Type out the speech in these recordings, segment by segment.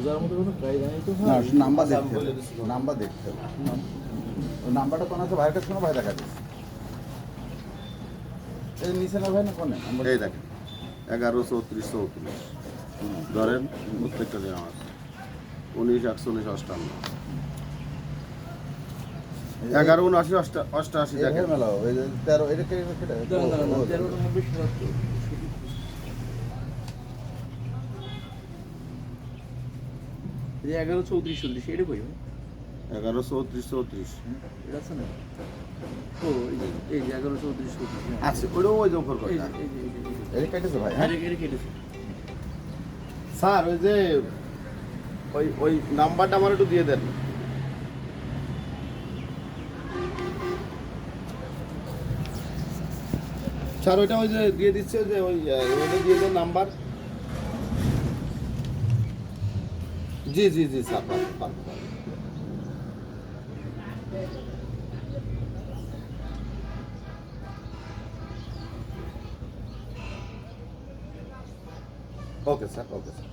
বোঝার মতো কোনো কায়দা নেই তো না নাম্বার দেখতে হবে নাম্বার দেখতে হবে। নাম্বারটা কোন আছে? ভাইয়ের কাছে কোনো ভাই দেখা এই নিচে না ভাই না কোনে? এই দেখেন এগারো চৌত্রিশ চৌত্রিশ। ধরেন প্রত্যেকটা দেওয়া আছে। উনিশ একচল্লিশ অষ্টান্ন। এগারো উনআশি অষ্টা অষ্টাশি এই দেখেন। যে তেরো এটা কে কেটে দাঁড়ান, দাঁড়ান, দাঁড়ান, তেরো নব্বই সাতাত্তর এই যে এগারো চৌত্রিশ চল্লিশ এটা কই এগারো চৌত্রিশ চৌত্রিশ। এটা আছে না? ও এই যে এগারো চৌত্রিশ চৌত্রিশ হ্যাঁ। আছে ওই এই যে। এটা কেটেছে ভাই হ্যাঁ? এটা- এটা কেটেছে। স্যার ওই যে ওই ওই নাম্বারটা আমার একটু দিয়ে দেন। স্যার ওইটা ওই যে দিয়ে দিচ্ছে যে ওই দিয়ে দেন নাম্বার। জি জি জি স্যার পারব, পারব, পারব। ওকে স্যার ওকে স্যার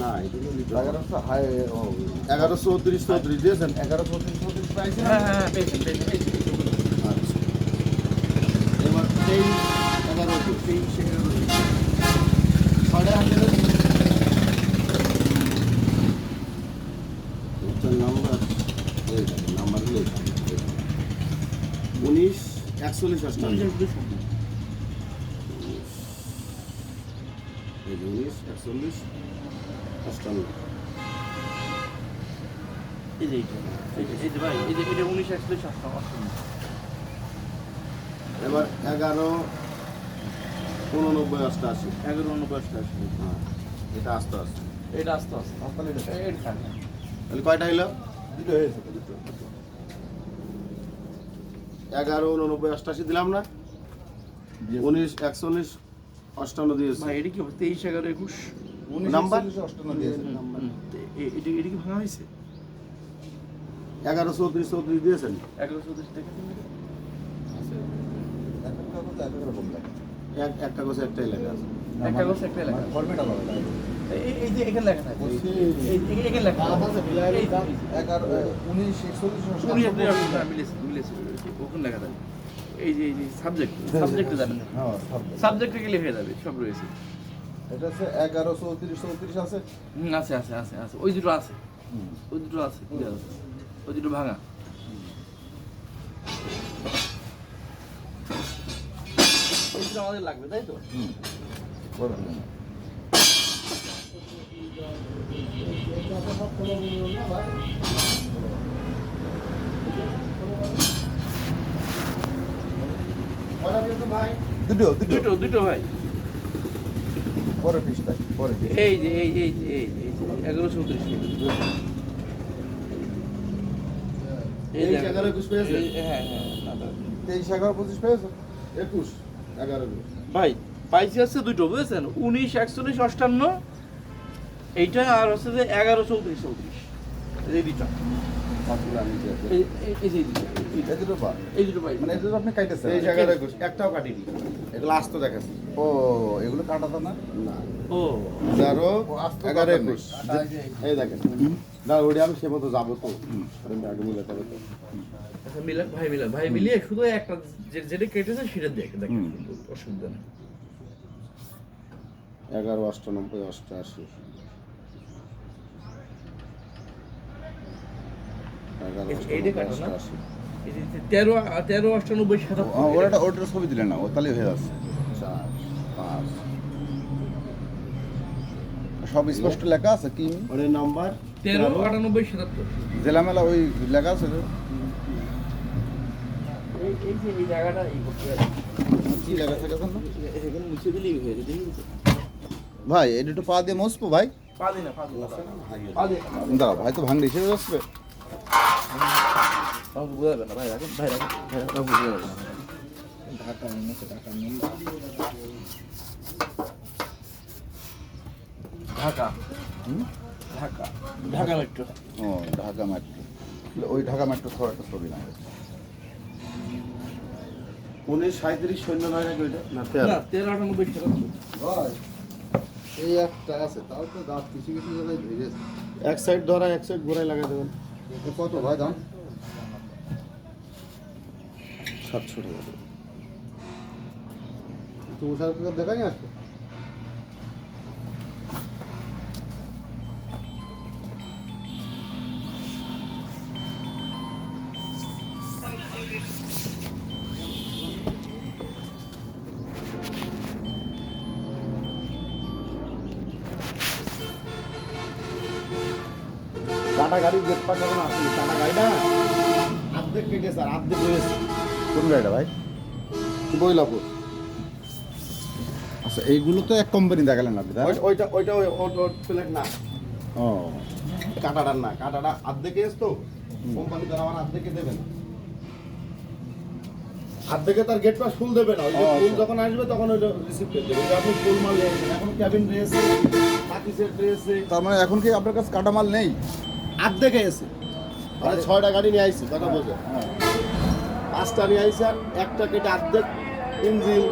না এগুলো এগারোশো হাই ও এগারো চৌত্রিশ চৌত্রিশ দিয়েছেন? এগারো চৌত্রিশ চৌত্রিশ পাইছি হ্যাঁ হ্যাঁ আচ্ছা। এবার একচল্লিশ উনিশ একচল্লিশ অষ্টান্ন এই ভাই এই যে এটা উনিশ এবার এগারো উননব্বই অষ্টাশি এগারো উনব্বই অষ্টআশি হ্যাঁ এটা আস্তে আস্তে এটা আস্তে আস্তে আসলে এটা এটা খান। তাহলে কয়টা হইল? দুটো হয়েছে দুটো এগারো উননব্বই অষ্টাশি দিলাম না? উনিশ একচল্লিশ অষ্টান্ন দিয়েছে। ভাই এটা কি হবে? তেইশ এগারো একুশ? উনিশ নাম্বার? অষ্টান্ন দিয়েছে। নাম্বার। এ- এটা এটা কি ভাঙা হয়েছে? এগারো চৌত্রিশ চৌত্রিশ দিয়েছেন? এগারো চৌত্রিশ এক এক রকম লাগে এক এক কাগজে একটাই লেখা আছে। এক কাগজ একটা আছে। ফরম্যাট আলাদা। এই- এই যে এখানে লেখা থাকে। এখানে লেখা আছে, এই- মিলেছে ওখানে লেখা থাকে। যে এই যে সাবজেক্ট সাবজেক্টে জানেন হ্যাঁ। সাবজেক্টে গেলে হয়ে যাবে সব রয়েছে। এটা হচ্ছে এগারো চৌত্রিশ চৌত্রিশ আছে। হুম আছে আছে আছে আছে। ওই দুটো আছে। ওই দুটো আছে আছে? ওই দুটো ভাঙা। ওই দুটো আমাদের লাগবে তাই তো হুম। বড় দিলেন। দুটো দুটো দুটো দুটো ভাই পরে পিসটা পরে piece। এই যে এই যে এই যে এই যে, এই যে এগারো চৌত্রিশ এই যে এগারো একুশ পেয়েছে? হ্যাঁ হ্যাঁ না, না। তেইশ এগারো পঁচিশ পেয়েছ একুশ এগারো একুশ ভাই পাইছি হচ্ছে দুটো বুঝেছেন? উনিশ একচল্লিশ অষ্টান্ন এইটা আর হচ্ছে যে এগারো চৌত্রিশ চৌত্রিশ। এই দুটো মানে এগুলো আস্ত দেখাচ্ছে। ও এগুলো কাটাতো না? না। ও। এগারো এগারো একুশ এই দেখেন। না ওটা আমি সে মতো যাব তো। আগে মিলাতে হবে তো। মিলা ভাই মিলা ভাই মিলিয়ে শুধু একটা যেটা কেটেছে সেটা দেখে হুম। অসুবিধা নেই। এগারো অষ্টানব্বই অষ্টআশি তেরো তেরো অষ্টানব্বই ওটা ওটার ছবি দিলেন না ও তাহলে হয়ে যাচ্ছে। চার পাঁচ। সব স্পষ্ট লেখা আছে কি ওর নাম্বার তেরো আটানব্বই সাতাত্তর। জেলা মেলা ওই লেখা আছে? এই এই যে এই জায়গাটা এই করতে কি লেখা থাকে জানো? এখানে মুছে দিলেই হয়ে যাবে ভাই এটা একটু পা দিয়ে মসবো ভাই। পা দিন না পা পা ভাই তো ভাঙড়ি হিসেবে বসবে। ভাই রাখেন ভাই রাখেন ভাই রাখেন বুঝতে পারবে ঢাকা ঢাকা ঢাকা। ঢাকা। ঢাকা মেট্রো ও ঢাকা মেট্রো ওই ঢাকা মেট্রো থোড়া একটা ছবি না উনিশ সাঁত্রিশ সৈন্য নয় নাকি ওইটা? না তেরো। তেরো আটানব্বই টাকা ভাই এই একটা আছে তাও তো দাঁত কিছু কিছু জায়গায় ভেঙেছে এক সাইড ধরা এক সাইড ঘোরায় লাগাই দেবেন। কত ভাই দাম? সাতশো টাকা। তুষার দেখাই আসবে? গাড়িটা রয়েছে কোন গাড়িটা ভাই বইলাপুর আচ্ছা এইগুলো তো এক কোম্পানি দেখালেন আপনি ওইটা ওইটা ওই ওট ওট প্লেট না। ও। কাটাটার না কাটাটা এস তো। কোম্পানি দ্বারা আমার দেবে না। তার গেট পাস ফুল দেবে না। ওই ফুল আচ্ছা। যখন আসবে তখন ওই দেবে। আপনি ফুল মাল এখন ক্যাবিন রয়েছে তার মানে এখন কি আপনার কাছে কাটা মাল নেই? অর্ধেকে এসে মানে ছয়টা গাড়ি নিয়ে আইছি কথা বোঝে হ্যাঁ পাঁচটা নিয়ে আইছি আর একটা কেটে অর্ধেক ইঞ্জিন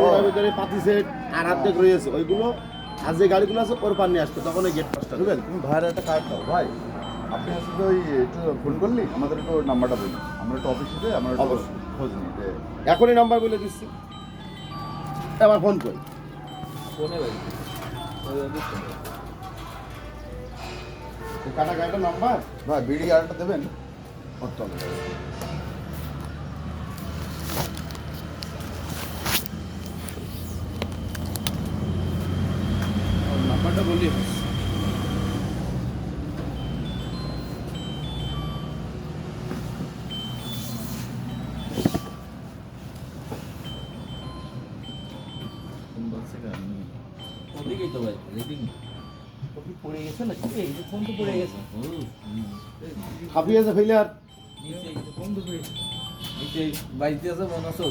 ওর ভিতরে পাতি সেট আর অর্ধেক রয়েছে ওইগুলো আর যে গাড়িগুলো আছে ওর পার নিয়ে আসবে তখন ওই গেট পাসটা বুঝলেন? তুমি ভাইয়ের একটা কার্ড দাও। ভাই আপনি হচ্ছে যে ওই একটু ফোন করলি? আমাদের একটু নাম্বারটা বলি আমরা একটু অফিসে যাই আমরা একটু অবশ্যই। খোঁজ নিই এখনই নাম্বার বলে দিচ্ছি। এবার ফোন করি। ফোনে ভাই কাটা গাড়িটা নাম্বার? ভাই বিডি গাড়িটা দেবেন? নাম্বারটা বললি ওদিকেই তো পড়ে ফেলে আর নিচে বাড়িতে আছে মনে আছে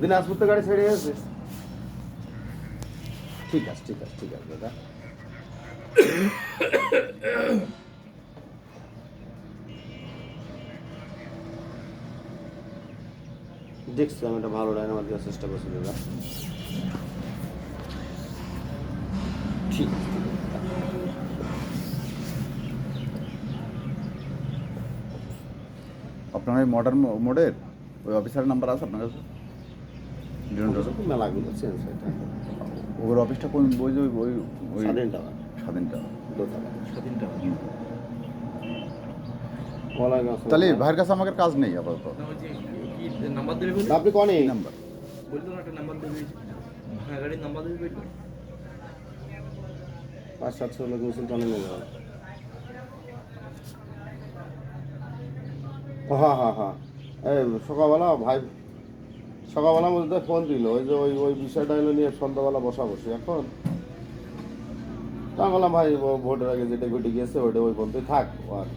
দিনাজপুর তো গাড়ি ছেড়ে গেছে। ঠিক আছে ঠিক আছে ঠিক আছে, দাদা। দেখছি আমি একটা ভালো ডাইনামার দেওয়ার চেষ্টা করছি দাদা ঠিক। আপনার ওই মডার্ন মোডের ওই অফিসারের নাম্বার আছে আপনার কাছে? মেলাগুলো চেঞ্জ হয়েছে ওর অফিসটা কোন ওই যে ওই ওই ওই স্বাধীন দোতলা। স্বাধীন তাহলে ভাইয়ের কাছে আমাদের কাজ নেই আপাতত। নাম্বার দেবে আপনি কনে? নাম্বার। বলতো না একটা নাম্বার দেবে। ভাঙা গাড়ির নাম্বার দেবে পাঁচ সাতশো লোক মিছিল টানে হ্যাঁ হ্যাঁ হ্যাঁ এই সকালবেলা ভাই সকালবেলা মধ্যে ফোন দিল। ওই যে ওই ওই বিষয়টা এলো নিয়ে সন্ধ্যাবেলা বসা বসে এখন। তা বললাম ভাই ভোটের আগে যেটা ঘটে গিয়েছে ওইটা ওই বলতে থাক ও আর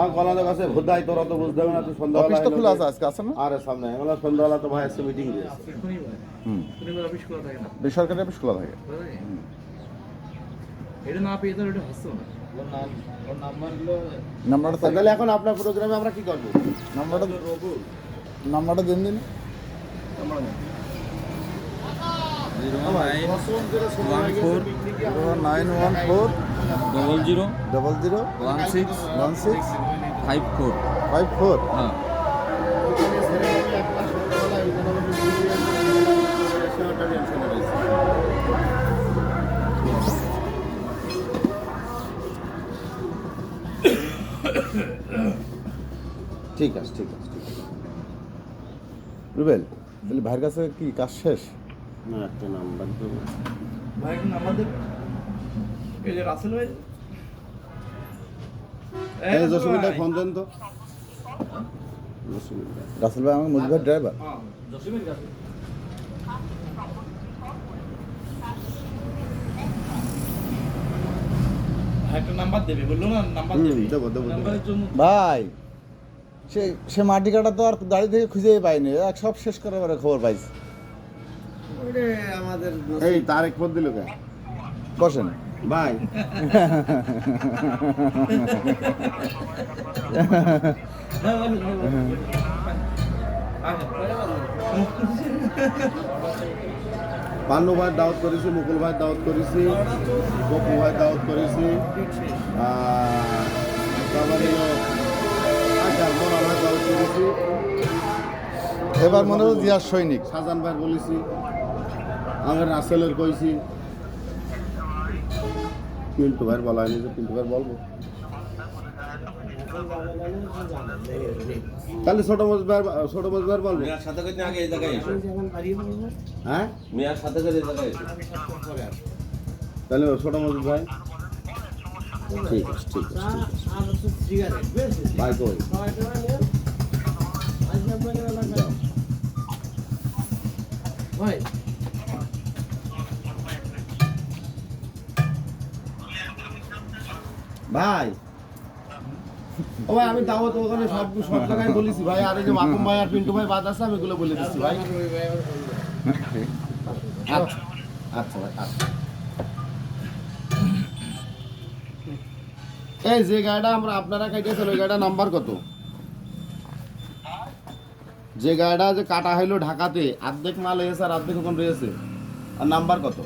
আর ভোদাই তোরা তো বুঝতে হবে না তুই সন্ধ্যাবেলা অফিস তো খোলা আছে আজকে আছে না? আরে সামনে আমি সন্ধ্যাবেলা তো ভাই এসে মিটিং দিয়েছে। হুম। অফিস খোলা থাকে না। বেসরকারি অফিস খোলা থাকে। এটা না পেয়ে তো এটা হাসতো না? ওর নাম ওর নাম্বারগুলো নাম্বারটা তাহলে এখন আপনার প্রোগ্রামে আমরা কি করব? নাম্বারটা নাম্বারটা দিন দিন। One four nine one four double zero double zero one six one six five four five four হ্যাঁ ঠিক আছে ঠিক আছে ঠিক আছে। রুবেল তাহলে ভাইয়ের কাছে কি কাজ শেষ? না একটা নাম্বার দেবো। ভাই নাম্বার দেবে? এই যে রাসেল ভাই? এই জসিমিটায় ফোন দেন তো। রাসেল ভাই আমার মজুভাই ড্রাইভার হ্যাঁ ভাই সে সে মাটি কাটা তো আর দাড়ি থেকে খুঁজেই পাইনি। সব শেষ করার পরে খবর পাইছি। আমাদের এই তারেক ফোন দিল কেন বসেন। ভাই পান্নু ভাই দাওয়াত করেছি মুকুল ভাই দাওয়াত করেছি পপু ভাই দাওয়াত করেছি আচ্ছা এবার মনে হলো জিয়ার সৈনিক। সাজান ভাই বলেছি আমার রাসেলের কইছি। পিন্টু ভাইয়ের বলা হয়নি যে পিন্টু ভাই বলব তাহলে ছোট ভাই ছোট ভাই বলব মেয়ার সাথে করে আগে এই জায়গায় এসো। হ্যাঁ? মেয়ার সাথে করে এই জায়গায় এসো। তাহলে ছোট মজুদ ভাই ঠিক আছে ঠিক আছে ঠিক আছে। ভাই কই? ভাই ও ভাই, আমি দাওয়াত ওখানে সব সব জায়গায় বলেছি, ভাই। আর এই যে মাকুম ভাই আর পিন্টু ভাই বাদ আছে, আমি এগুলো বলে দিচ্ছি ভাই। আচ্ছা আচ্ছা ভাই আচ্ছা। এই যে গাড়িটা আমরা আপনারা কাটিয়েছেন ওই গাড়িটার নাম্বার কত? যে গাড়িটা যে কাটা হইল ঢাকাতে অর্ধেক মাল হয়েছে আর অর্ধেক ওখানে রয়েছে। আর নাম্বার কত?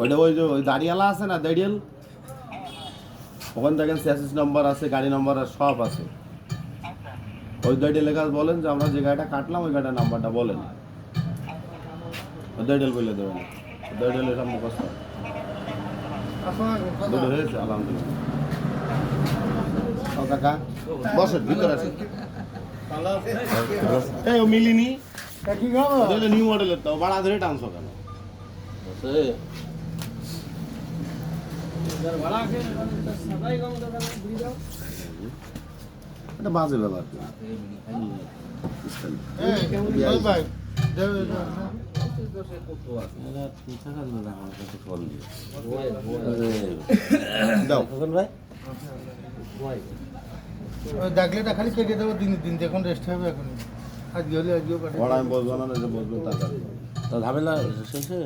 ওইটা ওই যে ওই দাঁড়িয়ালা আছে না দাঁড়িয়াল? ওখানে দেখেন স্যাসিস নাম্বার আছে গাড়ি নাম্বার আর সব আছে। ওই দাঁড়িয়ে লেখা বলেন যে আমরা যে গাড়িটা কাটলাম ওই গাড়িটার নাম্বারটা বলেন। দাঁড়িয়াল বলে দেবেন। দাঁড়িয়াল এটা মুখস্থ। দুটো হয়েছে আলহামদুলিল্লাহ। ও কাকা বসেন ভিতরে আসেন। এই ও মিলিনি। নিউ মডেলের তো বাড়া ধরে টানছো কেন এটা বাজে ব্যাপার। দাও। ডাকলেটা খালি কেটে দেবো দিন দিন এখন রেস্ট হবে এখন। আজকে হলে আজকেও কাটে বড় আমি বসবো না যে বসবো তা। তো ঝামেলা শেষে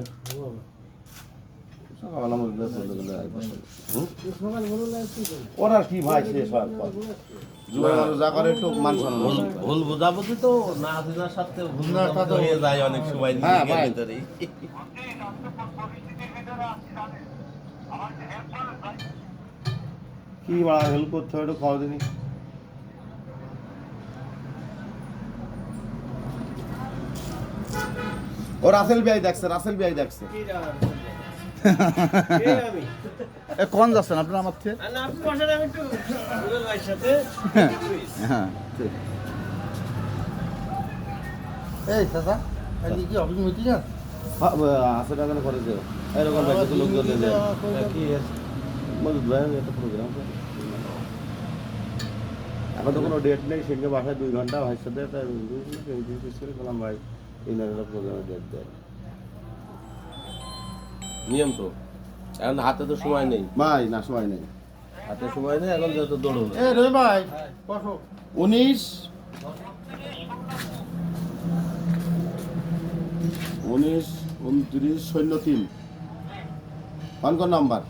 সকালবেলা মধ্যে গেলে? ওরা কি ভাই মান ভুল। তো না সাথে ভুল না, হয়ে যায় অনেক সময় হ্যাঁ, ভাই। কি বাড়া হেল্প করতে হবে একটু খাওয়া দিনি ও রাসেল বিআই দেখছে রাসেল বিআই দেখছে। এ কোন যাচ্ছেন আপনার আমার থেকে? হ্যাঁ ঠিক। এই দাদা আজকে কি অফিস মিটিং আছে হ্যাঁ, আসে টাকা এরকম যায় মজুদ ভাই একটা প্রোগ্রাম এখন তো কোনো ডেট নেই সেদিকে বাসায় দুই ঘণ্টা ভাইয়ের সাথে একটা ভাই। এই প্রোগ্রামে ডেট দেয়। নিয়ম তো। এখন হাতে তো সময় নেই। ভাই না সময় নেই। হাতে সময় নেই এখন যত দৌড়ুন এ রবি ভাই বসো। উনিশ। উনিশ উনত্রিশ শূন্য তিন। কোন কোন নাম্বার।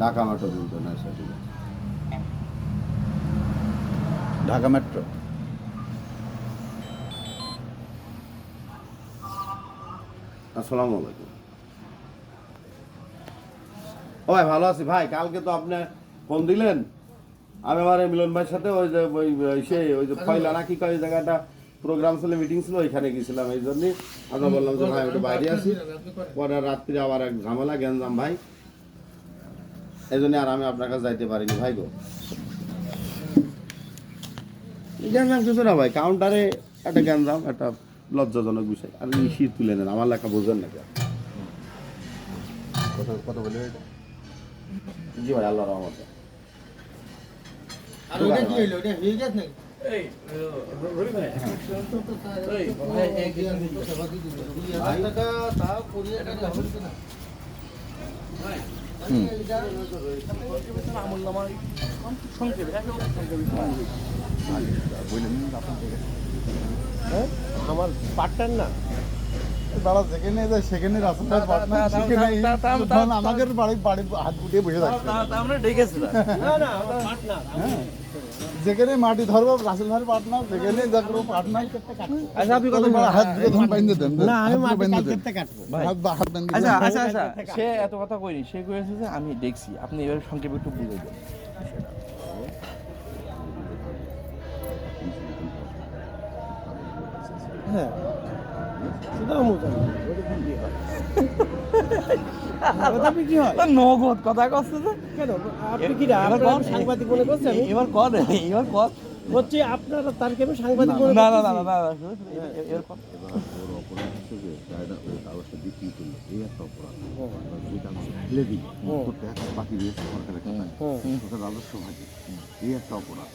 ঢাকা মেট্রো কিন্তু না ঢাকা মেট্রো। আসসালামু আলাইকুম। ও ভাই, ভালো আছি। ভাই, কালকে তো আপনি ফোন দিলেন। আমি আমার মিলন ভাইয়ের সাথে ওই যে, ওই সে, ওই যে ফয়লা নাকি কয় জায়গাটা প্রোগ্রাম ছিল মিটিং ছিল, ওইখানে গেছিলাম এই জন্যই আমরা বললাম যে, ভাই, একটু বাইরে আছি। পরে রাত্রি আবার এক ঝামেলা, গ্যাঞ্জাম, ভাই। এই জন্য আর আমি আপনার কাছে যাইতে পারিনি, ভাই গো। গ্যাঞ্জাম কিছু না, ভাই। কাউন্টারে একটা গ্যাঞ্জাম, একটা লজ্জাজনক বিষয় আর ইসি তুলে নেন আমার লেখা বোঝেন না কথা কথা বলে জি ভাই আল্লাহ রহমতে আর ওটা কি হইল ওটা হয়ে গেছে নাকি সংক্ষেপে থেকে আমার পার্টনার না। দাঁড়া যেখানে যায় সেখানে পার্টনার সেখানে আমাকে বাড়ি বাড়ি হাত গুটিয়ে বসে থাকছে। আমরা ডেকেছি না হ্যাঁ। যেখানে মাটি ধরবো রাসেল ভাইয়ের পার্টনার যেখানে দেখব পার্টনার আচ্ছা আপনি হাত ধরুন বাইন্ধে দেন না আমি মাটি। কাটবো। হাত বা- হাত বাইন্ধে আচ্ছা আচ্ছা আচ্ছা। সে এত কথা কইনি সে কয়েছে যে আমি দেখছি। আপনি এবার সংক্ষেপে একটু বুঝে দেন। হ্যাঁ। কথা কি হয়। নগদ কথা কচ্ছে যে। কেন? আপনি কি। সাংবাদিক মনে করছেন? এবার কর এবার কর হচ্ছে আপনারা তারকে আমি সাংবাদিক না না না। না না, এই একটা অপরাধ।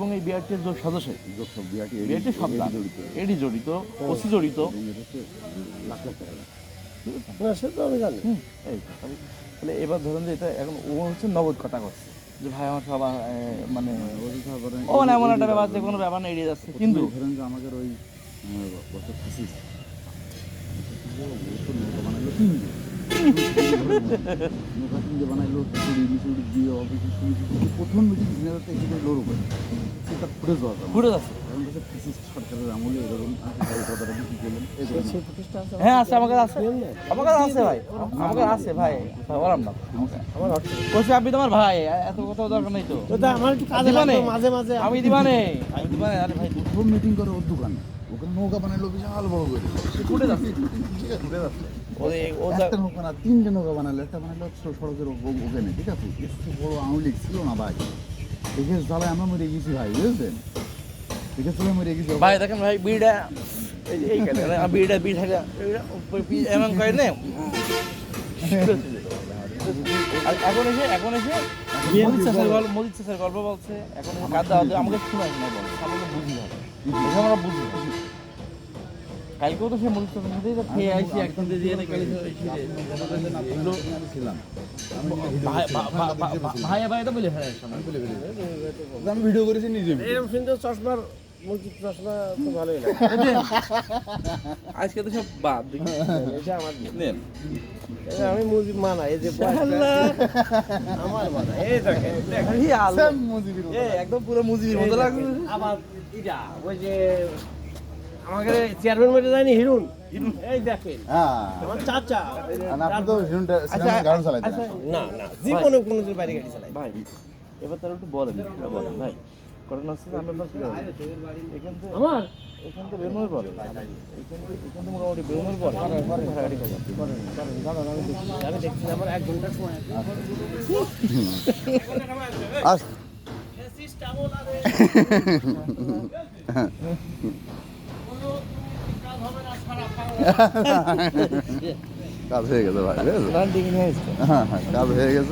এবং এই- বিআরটির যে সদস্য বিআরটি বিআরটি সব জড়িত। জড়িত ওসি জড়িত। এটা এই তাহলে এবার ধরুন যে এটা এখন ও হচ্ছে নগদ কথা করছে যে ভাই আমার সব মানে ও মানে এমন একটা ব্যাপার যে কোনো ব্যাপার না এড়িয়ে যাচ্ছে। কিন্তু ধরেন যে আমাদের ওই প্রথম মিটিং লড়ো করে সরকারের আমলে এরকম কথাটা বিক্রি করলেন হ্যাঁ আছে আমার কাছে আছে। আমার কাছে আছে ভাই। আমার কাছে আছে ভাই। বললাম না। আমার আপনি তোমার ভাই এত কথা দরকার নেই তো। আমার একটু কাজে দিবানে? মাঝে মাঝে। আমি দিবানে। আমি দিবানে আরে ভাই প্রথম মিটিং করে ওর দোকানে। ওখানে নৌকা বানাইলো বিশাল বড় করে। ঘুরে যাচ্ছে। একটা নৌকা না তিনটে নৌকা বানালো। একটা বানালো সড়কের ওখানে ঠিক আছে? বড় আঙুলিক ছিল না ভাই। দেখে জ্বালায় আমরা মরে গেছি ভাই বুঝলেন দেখে চলে মরে গেছি ভাই দেখেন ভাই বিড়া বিড়া বিড়া এমন করে না। আর এখন এসে এখন এসে মজিদ স্যার গল্প মজিদ স্যার গল্প বলছে এখন কাদা আমাকে শোনায় না বল। আমরা বুঝি না আমরা বুঝি না। কালকেও তো সে মজিদ চাষের সাথেই তো খেয়ে আইসি একদম দিয়ে না কালকে ছিলাম তো বলে হ্যাঁ আমি ভিডিও করেছি নিজে এরকম সুন্দর চশমার আজকে তো সব বাদ দেখি নেন। আমি মুজিব মানা এই যে আমার মানা এই দেখেন দেখেন। একদম পুরো মুজিবির মতো লাগছে। আবার ইটা ওই যে আমাকে চেয়ারম্যান মেটে যায়নি হিরুন। এই দেখেন। হ্যাঁ। আমার চাচা। আপনি তো আচ্ছা গাড়ি আচ্ছা না না। জীবনে কোনো দিন বাইরে গাড়ি চালাই। ভাই এবার তার একটু বলেন বলেন ভাই। ঘটনা হচ্ছে যে আমরা এখান থেকে আমার? এখান থেকে বেরোনোর পরে এখান থেকে মোটামুটি বেরোনোর পরে ভাড়াগাড়ি আমি দেখছি। আমার এক ঘণ্টার সময় আস কাজ হয়ে গেছে ভাই আসছে হ্যাঁ হ্যাঁ কাজ হয়ে গেছে।